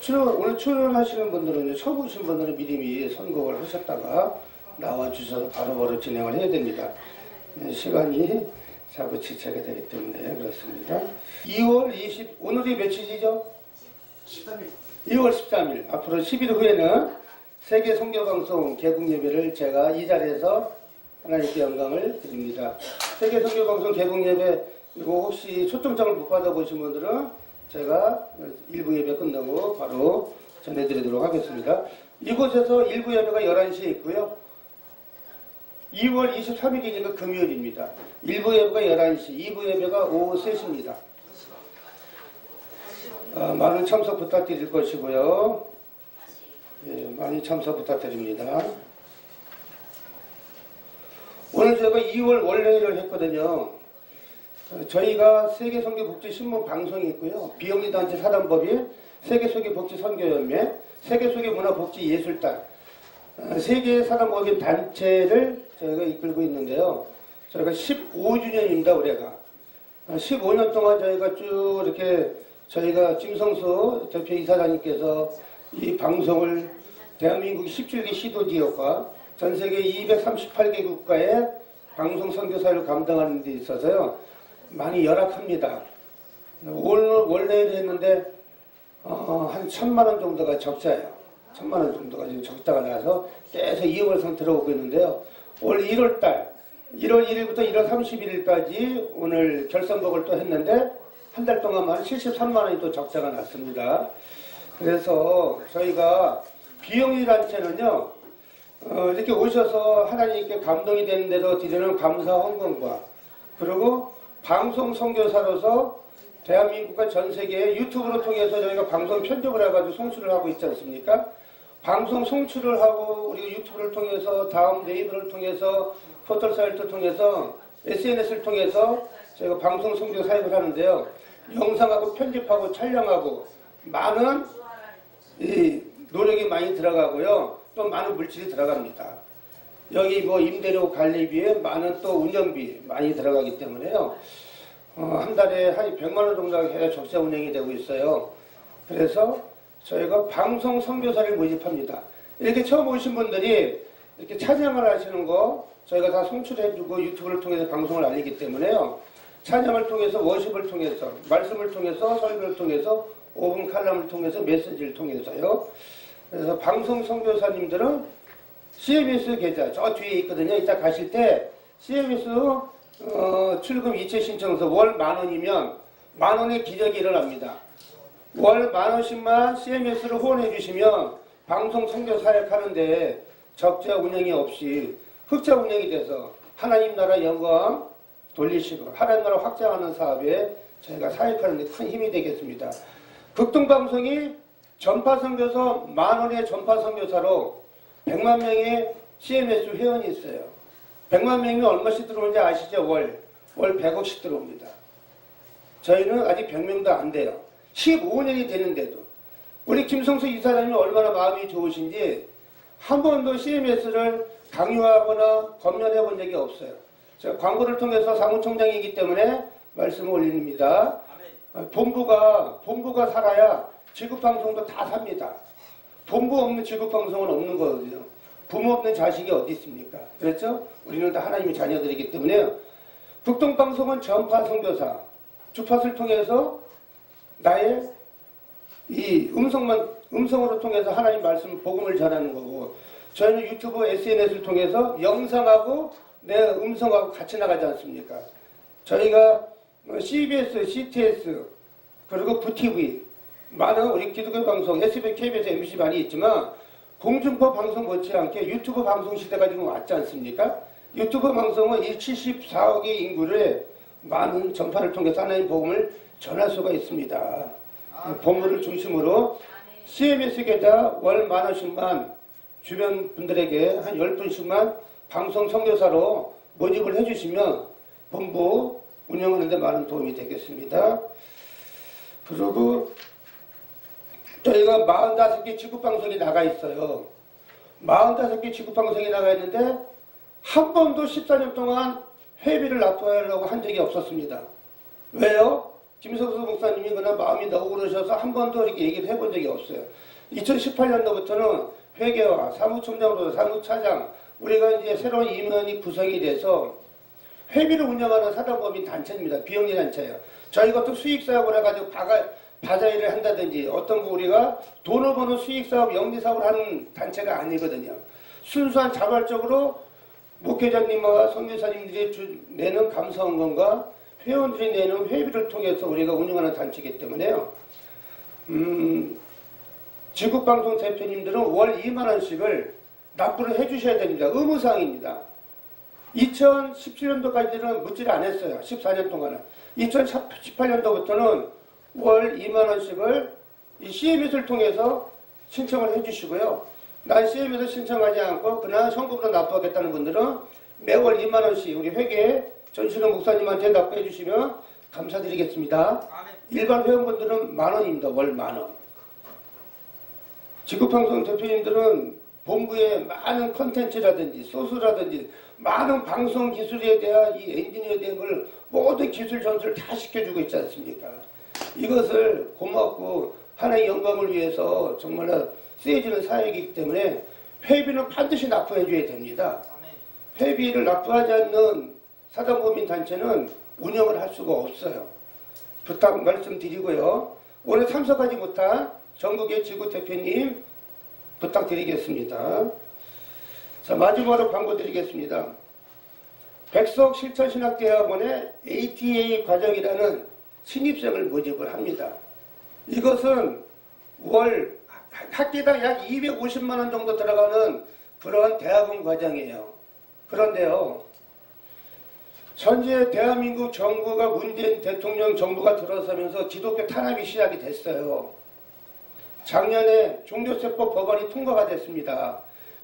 출연, 오늘 출연하시는 분들은 처음 오신 분들은 미리미리 선곡을 하셨다가 나와 주셔서 바로바로 진행을 해야 됩니다. 네, 시간이 자꾸 지체가 되기 때문에 그렇습니다. 2월 20 오늘이 며칠이죠? 13일 2월 13일 앞으로 10일 후에는 세계 선교방송 개국 예배를 제가 이 자리에서 하나님께 영광을 드립니다. 세계 선교방송 개국 예배 이거 혹시 초청장을 못 받아보신 분들은 제가 일부 예배 끝나고 바로 전해드리도록 하겠습니다. 이곳에서 일부 예배가 11시에 있고요. 2월 23일이니까 금요일입니다. 일부 예배가 11시, 2부 예배가 오후 3시입니다. 어, 많은 참석 부탁드릴 것이고요. 예, 많이 참석 부탁드립니다. 오늘 제가 2월 월요일을 했거든요. 어, 저희가 세계선교복지신문 방송이 있고요. 비영리단체 사단법이 세계소개복지선교연맹, 세계소개문화복지예술단, 어, 세계 사단법인 단체를 저희가 이끌고 있는데요. 저희가 15주년입니다, 올해가. 15년 동안 저희가 쭉 이렇게 저희가 김성수 대표 이사장님께서 이 방송을 대한민국 17개 시도 지역과 전 세계 238개 국가의 방송 선교사를 감당하는 데 있어서요 많이 열악합니다. 원래 했는데 어, 한 천만 원 정도가 적자예요. 천만 원 정도가 지금 적자가 나서 계속 이용을 상태로 오고 있는데요. 올 1월 달 1월 1일부터 1월 31일까지 오늘 결산복을 또 했는데 한 달 동안만 73만 원이 또 적자가 났습니다. 그래서 저희가 비영리 단체는요 어, 이렇게 오셔서 하나님께 감동이 되는 대로 드리는 감사 헌금과 그리고 방송 선교사로서 대한민국과 전 세계 유튜브를 통해서 저희가 방송 편집을 해가지고 송출을 하고 있지 않습니까? 방송 송출을 하고 우리 유튜브를 통해서 다음 네이버를 통해서 포털 사이트를 통해서 SNS를 통해서 저희가 방송 송교 사역을 하는데요. 영상하고 편집하고 촬영하고 많은 이 노력이 많이 들어가고요. 또 많은 물질이 들어갑니다. 여기 뭐 임대료 관리비에 많은 또 운영비 많이 들어가기 때문에요. 어, 한 달에 한 100만 원 정도 해야 적자 운영이 되고 있어요. 그래서 저희가 방송 선교사를 모집합니다. 이렇게 처음 오신 분들이 이렇게 찬양을 하시는 거 저희가 다 송출해주고 유튜브를 통해서 방송을 알리기 때문에요. 찬양을 통해서 워십을 통해서 말씀을 통해서 설교를 통해서 5분 칼럼을 통해서 메시지를 통해서요. 그래서 방송 선교사님들은 CMS 계좌 저 뒤에 있거든요. 이따 가실 때 CMS 어, 출금 이체 신청서 월 만 원이면 만 원의 기적이 일어납니다. 월 만 원씩만 CMS를 후원해 주시면 방송 선교 사역하는데 적자 운영이 없이 흑자 운영이 돼서 하나님 나라 영광 돌리시고 하나님 나라 확장하는 사업에 저희가 사역하는 데 큰 힘이 되겠습니다. 극동방송이 전파 선교사 만 원의 전파 선교사로 100만 명의 CMS 회원이 있어요. 100만 명이 얼마씩 들어오는지 아시죠? 월. 월 100억씩 들어옵니다. 저희는 아직 100명도 안 돼요. 15년이 되는데도. 우리 김성수 이사장님이 얼마나 마음이 좋으신지 한 번도 CMS를 강요하거나 검열해 본 적이 없어요. 제가 광고를 통해서 사무총장이기 때문에 말씀을 올립니다. 어, 본부가, 본부가 살아야 지급방송도 다 삽니다. 본부 없는 지급방송은 없는 거거든요. 부모 없는 자식이 어디 있습니까? 그렇죠? 우리는 다 하나님의 자녀들이기 때문에 북동방송은 전파 선교사 주파수를 통해서 나의 이 음성만 음성으로 통해서 하나님 말씀 복음을 전하는 거고 저희는 유튜브 SNS를 통해서 영상하고 내 음성하고 같이 나가지 않습니까? 저희가 CBS, CTS 그리고 VTV 많은 우리 기독교 방송 SB, KBS, MBC 많이 있지만 공중파 방송 못지않게 유튜브 방송 시대가 지금 왔지 않습니까? 유튜브 방송은 이 74억의 인구를 많은 전파를 통해서 하나님 복음을 전할 수가 있습니다. 본부를 중심으로 CMS 계좌 월만 원씩만 주변 분들에게 한 10분씩만 방송 선교사로 모집을 해주시면 본부 운영하는 데 많은 도움이 되겠습니다. 그리고 저희가 45개 지구방송이 나가 있어요. 45개 지구방송이 나가 있는데 한 번도 14년 동안 회비를 납부하려고 한 적이 없었습니다. 왜요? 김석수 목사님이 그나 마음이 너무 그러셔서 한 번도 이렇게 얘기를 해본 적이 없어요. 2018년도부터는 회계와 사무총장으로 사무차장 우리가 이제 새로운 임원이 구성이 돼서 회비를 운영하는 사단법인 단체입니다. 비영리 단체예요. 저희가 또 수익 사업을 해가지고 바가 바자 일을 한다든지 어떤 거 우리가 돈을 버는 수익 사업, 영리 사업을 하는 단체가 아니거든요. 순수한 자발적으로 목회자님과 선교사님들이 주- 내는 감사원금과 회원들이 내는 회비를 통해서 우리가 운영하는 단체이기 때문에요. 음, 지국방송 대표님들은 월 2만 원씩을 납부를 해주셔야 됩니다. 의무사항입니다. 2017년도까지는 묻지를 않았어요. 14년 동안은. 2018년도부터는 월 2만 원씩을 이 CMS를 통해서 신청을 해주시고요. 난 CMS 신청하지 않고 그냥 현금으로 납부하겠다는 분들은 매월 2만 원씩 우리 회계에 전신호 목사님한테 납부해 주시면 감사드리겠습니다. 일반 회원분들은 만 원입니다. 월 만 원. 지구방송 대표님들은 본부에 많은 컨텐츠라든지 소스라든지 많은 방송 기술에 대한 이걸 모든 기술 전수를 다 시켜주고 있지 않습니까? 이것을 고맙고 하나의 영광을 위해서 정말 쓰여지는 사역이기 때문에 회비는 반드시 납부해 줘야 됩니다. 회비를 납부하지 않는 사단법인 단체는 운영을 할 수가 없어요. 부탁 말씀드리고요. 오늘 참석하지 못한 전국의 지구 대표님 부탁드리겠습니다. 자, 마지막으로 광고 드리겠습니다. 백석 실천신학대학원의 ATA 과정이라는 신입생을 모집을 합니다. 이것은 월 학기당 약 250만 원 정도 들어가는 그런 대학원 과정이에요. 그런데요. 현재 대한민국 정부가 문재인 대통령 정부가 들어서면서 기독교 탄압이 시작이 됐어요. 작년에 종교세법 법안이 통과가 됐습니다.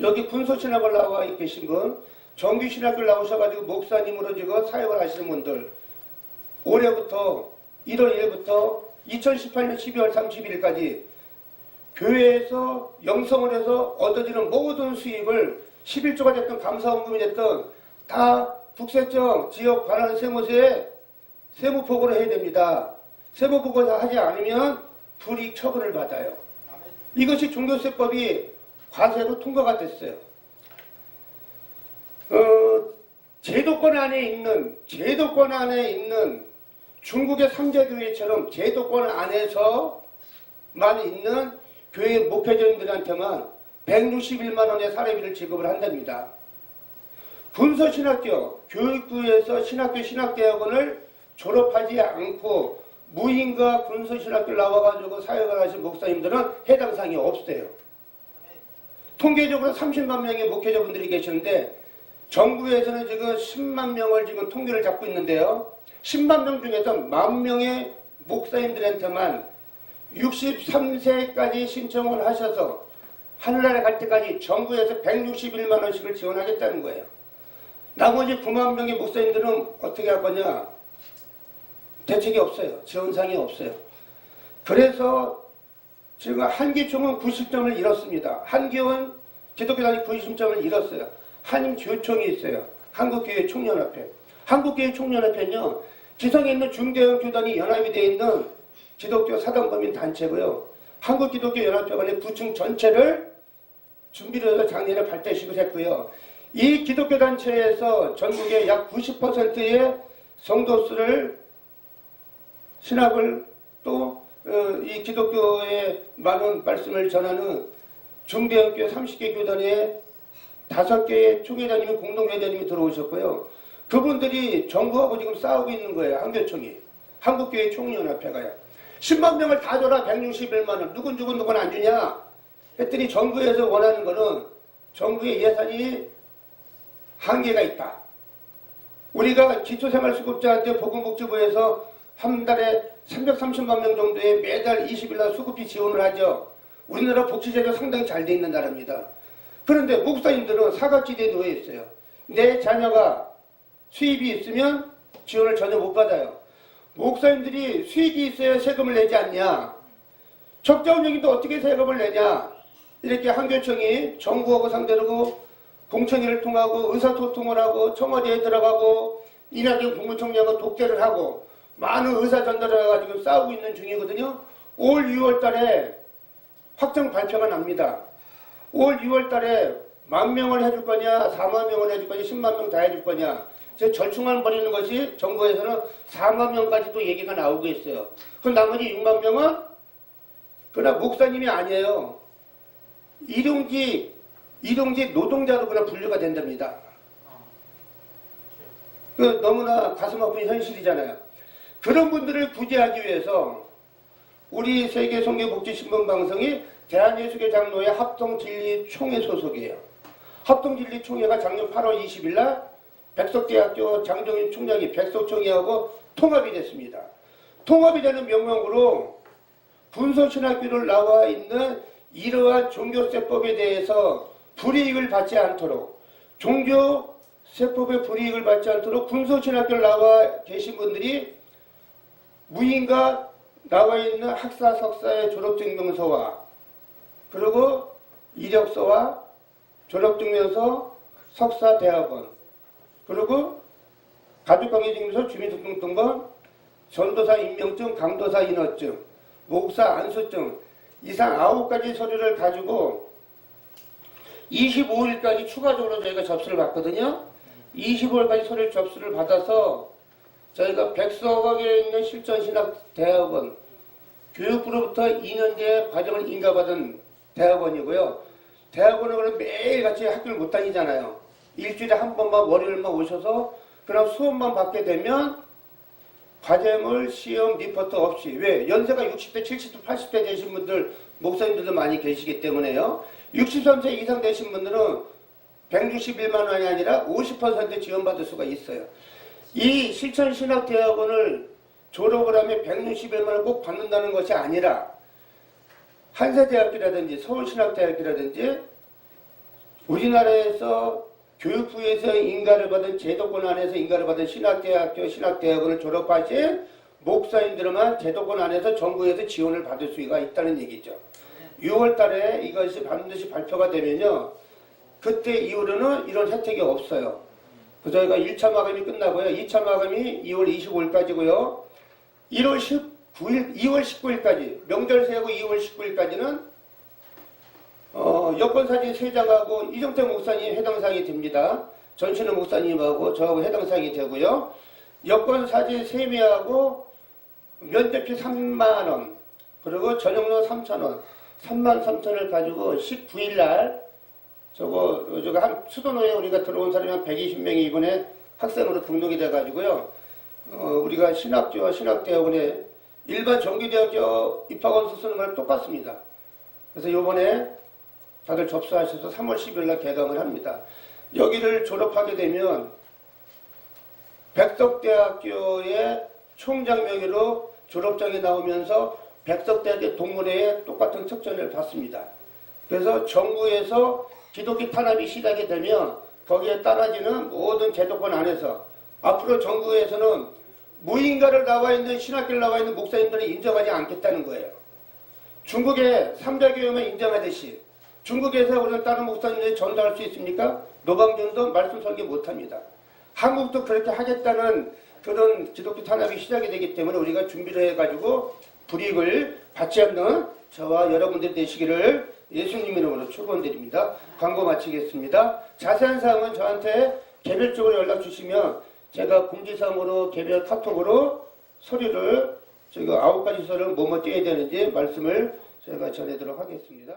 여기 군소신학을 나와 계신 분, 정규신학을 나오셔가지고 목사님으로 지금 사역을 하시는 분들, 올해부터 1월 1일부터 2018년 12월 31일까지 교회에서 영성을 해서 얻어지는 모든 수입을 11조가 됐든 감사원금이 됐든 다 국세청 지역 관할 세무서에 세무보고를 해야 됩니다. 세무보고를 하지 않으면 불이익 처분을 받아요. 이것이 종교세법이 과세로 통과가 됐어요. 어, 제도권 안에 있는 제도권 안에 있는 중국의 삼자교회처럼 제도권 안에서만 있는 교회 목회자님들한테만 161만 원의 사례비를 지급을 한답니다. 군서신학교 교육부에서 신학교 신학대학원을 졸업하지 않고 무인과 군서신학교를 나와가지고 사역을 하신 목사님들은 해당 사항이 없어요. 통계적으로 30만 명의 목회자분들이 계시는데 정부에서는 지금 10만 명을 지금 통계를 잡고 있는데요. 10만 명 중에서 만 명의 목사님들한테만 63세까지 신청을 하셔서 하늘나라 갈 때까지 정부에서 161만 원씩을 지원하겠다는 거예요. 나머지 9만 명의 목사님들은 어떻게 할 거냐? 대책이 없어요. 지원상이 없어요. 그래서 지금 한기총은 90점을 잃었습니다. 한기원 기독교단이 90점을 잃었어요. 한교총이 있어요. 한국교회 총연합회. 한국교회 총연합회는요. 기성에 있는 중대형 교단이 연합이 되어 있는 기독교 사단법인 단체고요. 한국기독교연합회관의 구층 전체를 준비를 해서 작년에 발대식을 했고요. 이 기독교 단체에서 전국의 약 90%의 성도수를 신학을 또 이 기독교의 많은 말씀을 전하는 중대형교 30개 교단에 다섯 개의 총회장님이 공동회장님이 들어오셨고요. 그분들이 정부하고 지금 싸우고 있는 거예요. 한교총이. 한국교회 총연합회가요. 10만 명을 다 줘라 161만 원. 누군 누군 누군 안 주냐? 했더니 정부에서 원하는 거는 정부의 예산이 한계가 있다. 우리가 기초생활수급자한테 보건복지부에서 한 달에 330만 명 정도의 매달 20일 날 수급비 지원을 하죠. 우리나라 복지제도 상당히 잘 돼 있는 나라입니다. 그런데 목사님들은 사각지대에 놓여 있어요. 내 자녀가 수입이 있으면 지원을 전혀 못 받아요. 목사님들이 수익이 있어야 세금을 내지 않냐? 적자 운영인데 어떻게 세금을 내냐? 이렇게 한교총이 정부하고 상대로 공청회를 통하고 의사소통을 하고 청와대에 들어가고 이낙연 국무총리하고 독대를 하고 많은 의사 전달을 해가지고 싸우고 있는 중이거든요. 올 6월 달에 확정 발표가 납니다. 올 6월 달에 만 명을 해줄 거냐, 4만 명을 해줄 거냐, 10만 명 다 해줄 거냐. 제 절충안 벌이는 것이 정부에서는 4만 명까지도 얘기가 나오고 있어요. 그럼 나머지 6만 명은 그러나 목사님이 아니에요. 일용직, 일용직 노동자로 그냥 분류가 된답니다. 그 너무나 가슴 아픈 현실이잖아요. 그런 분들을 구제하기 위해서 우리 세계 성교복지신문 방송이 대한예수교 장로회 합동진리총회 소속이에요. 합동진리총회가 작년 8월 20일 날 백석대학교 장정인 총장이 백석총회하고 통합이 됐습니다. 통합이 되는 명목으로 분소신학교를 나와 있는 이러한 종교세법에 대해서 불이익을 받지 않도록 종교세법의 불이익을 받지 않도록 군소신학교를 나와 계신 분들이 무인가 나와 있는 학사 석사의 졸업증명서와 그리고 이력서와 졸업증명서 석사 대학원 그리고 가족관계증명서 주민등록등본 전도사 임명증 강도사 인허증 목사 안수증 이상 아홉 가지 서류를 가지고 25일까지 추가적으로 저희가 접수를 받거든요. 25일까지 서류 접수를 받아서 저희가 백서각에 있는 실전신학대학원 교육부로부터 2년제 과정을 인가받은 대학원이고요. 대학원은 그럼 매일 같이 학교를 못 다니잖아요. 일주일에 한 번만 월요일만 오셔서 그냥 수업만 받게 되면 과제물, 시험, 리포트 없이 왜? 연세가 60대, 70대, 80대 되신 분들 목사님들도 많이 계시기 때문에요. 63세 이상 되신 분들은 161만 원이 아니라 50% 지원받을 수가 있어요. 이 실천신학대학원을 졸업을 하면 161만 원꼭 받는다는 것이 아니라 한세대학교라든지 서울신학대학교라든지 우리나라에서 교육부에서 인가를 받은 제도권 안에서 인가를 받은 신학대학교, 신학대학원을 졸업하신 목사님들만 제도권 안에서 정부에서 지원을 받을 수가 있다는 얘기죠. 6월 달에 이것이 반드시 발표가 되면요. 그때 이후로는 이런 혜택이 없어요. 그 저희가 1차 마감이 끝나고요. 2차 마감이 2월 25일까지고요. 1월 19일, 2월 19일까지 명절 세고 2월 19일까지는 어, 여권 사진 3장하고 이정태 목사님 해당 사항이 됩니다. 전신호 목사님하고 저하고 해당 사항이 되고요. 여권 사진 3명하고 면대피 3만원 그리고 전용료 3천원 3만 3천을 가지고 19일 날 저거 저거 한 수도노에 우리가 들어온 사람이 한 120명이 이번에 학생으로 등록이 돼 가지고요. 어, 우리가 신학교와 신학대학원에 일반 정규대학교 입학원 수 쓰는 거랑 똑같습니다. 그래서 요번에 다들 접수하셔서 3월 10일 날 개강을 합니다. 여기를 졸업하게 되면 백석대학교의 총장 명의로 졸업장이 나오면서 백석대학교 동문회에 똑같은 특전을 받습니다. 그래서 정부에서 기독교 탄압이 시작이 되면 거기에 따라지는 모든 제도권 안에서 앞으로 정부에서는 무인가를 나와 있는 신학교를 나와 있는 목사님들을 인정하지 않겠다는 거예요. 중국의 삼자교육만 인정하듯이 중국에서 우리는 다른 목사님들이 전도할 수 있습니까? 노방전도 말씀 설계 못합니다. 한국도 그렇게 하겠다는 그런 기독교 탄압이 시작이 되기 때문에 우리가 준비를 해가지고 불이익을 받지 않는 저와 여러분들 되시기를 예수님 이름으로 축원드립니다. 광고 마치겠습니다. 자세한 사항은 저한테 개별적으로 연락 주시면 제가 공지사항으로 개별 카톡으로 서류를 저희가 아홉 가지 서를 뭐뭐 떼야 되는지 말씀을 제가 전해드리도록 하겠습니다.